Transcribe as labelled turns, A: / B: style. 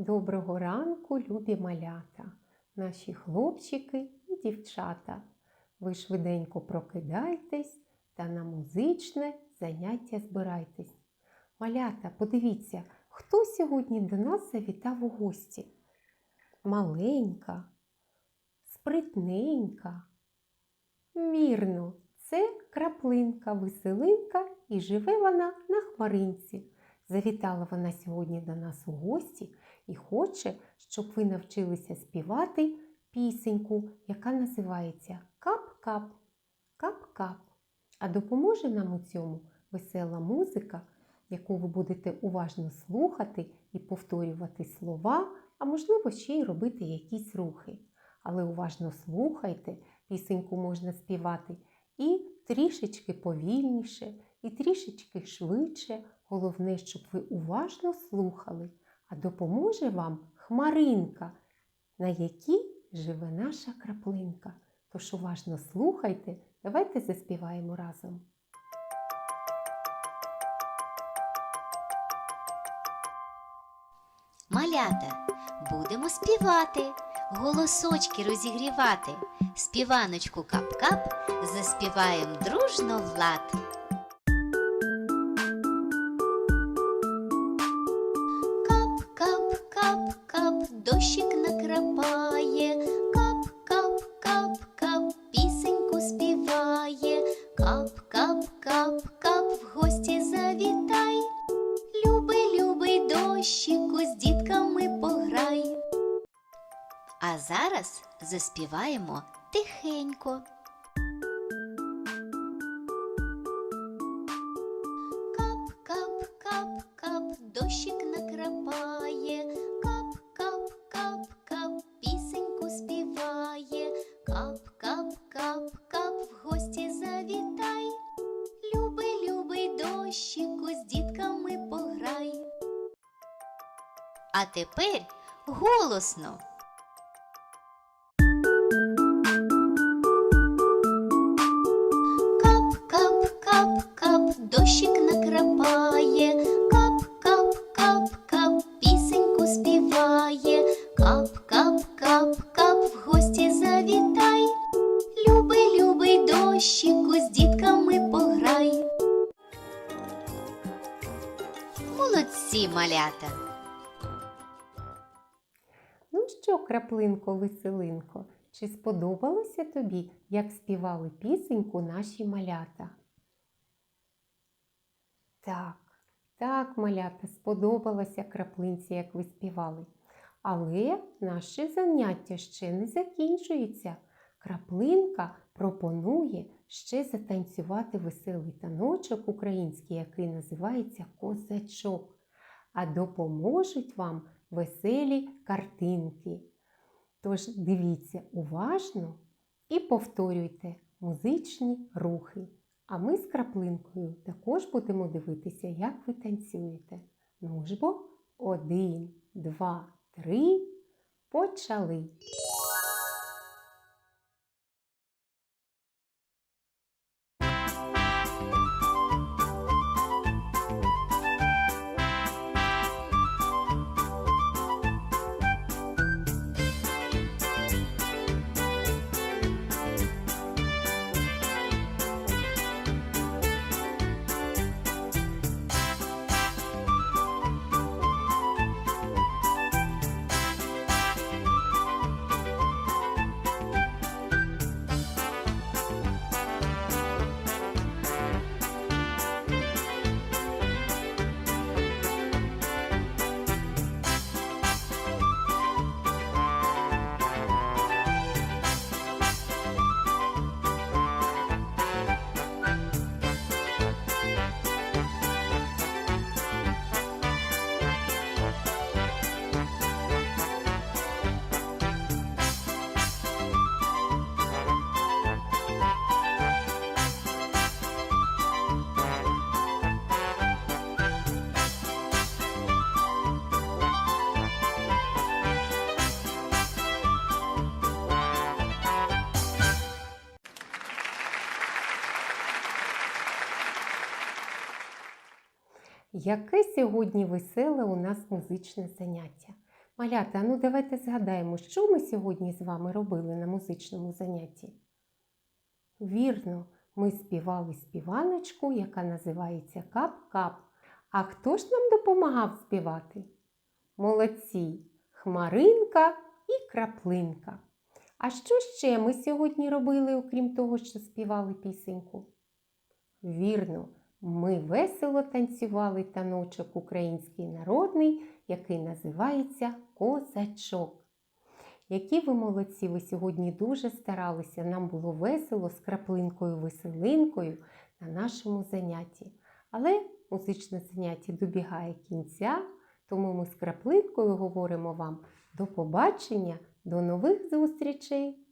A: Доброго ранку, любі малята, наші хлопчики і дівчата. Ви швиденько прокидайтесь та на музичне заняття збирайтесь. Малята, подивіться, хто сьогодні до нас завітав у гості? Маленька, спритненька. Вірно, це краплинка, веселинка і живе вона на хмаринці. Завітала вона сьогодні до нас у гості і хоче, щоб ви навчилися співати пісеньку, яка називається Кап-кап, кап-кап. А допоможе нам у цьому весела музика, яку ви будете уважно слухати і повторювати слова, а можливо ще й робити якісь рухи. Але уважно слухайте, пісеньку можна співати і трішечки повільніше, і трішечки швидше. Головне, щоб ви уважно слухали, а допоможе вам хмаринка, на якій живе наша краплинка. Тож уважно слухайте, давайте заспіваємо разом.
B: Малята, будемо співати, голосочки розігрівати. Співаночку кап-кап заспіваєм дружно в лад. Співає. Кап-кап-кап-кап, в гості завітай. Любий, любий дощику, з дітками пограй. А зараз заспіваємо тихенько. А тепер голосно. Кап-кап-кап-кап, дощик накрапає. Кап-кап-кап-кап, пісеньку співає. Кап-кап-кап-кап, в гості завітай. Любий, любий дощику, з дітками пограй. Молодці, малята!
A: Що, краплинко, веселинко, чи сподобалося тобі, як співали пісеньку наші малята? Так, так, малята, сподобалося краплинці, як ви співали. Але наше заняття ще не закінчується. Краплинка пропонує ще затанцювати веселий таночок український, який називається козачок. А допоможуть вам веселі картинки. Тож дивіться уважно і повторюйте музичні рухи. А ми з краплинкою також будемо дивитися, як ви танцюєте. Ну ж бо, один, два, три, почали. Яке сьогодні веселе у нас музичне заняття. Малята, ну давайте згадаємо, що ми сьогодні з вами робили на музичному занятті. Вірно, ми співали співаночку, яка називається Кап-Кап. А хто ж нам допомагав співати? Молодці! Хмаринка і краплинка. А що ще ми сьогодні робили, окрім того, що співали пісеньку? Вірно, ми весело танцювали таночок український народний, який називається козачок. Які ви молодці, ви сьогодні дуже старалися. Нам було весело з краплинкою веселинкою на нашому занятті. Але музичне заняття добігає кінця, тому ми з краплинкою говоримо вам до побачення, до нових зустрічей!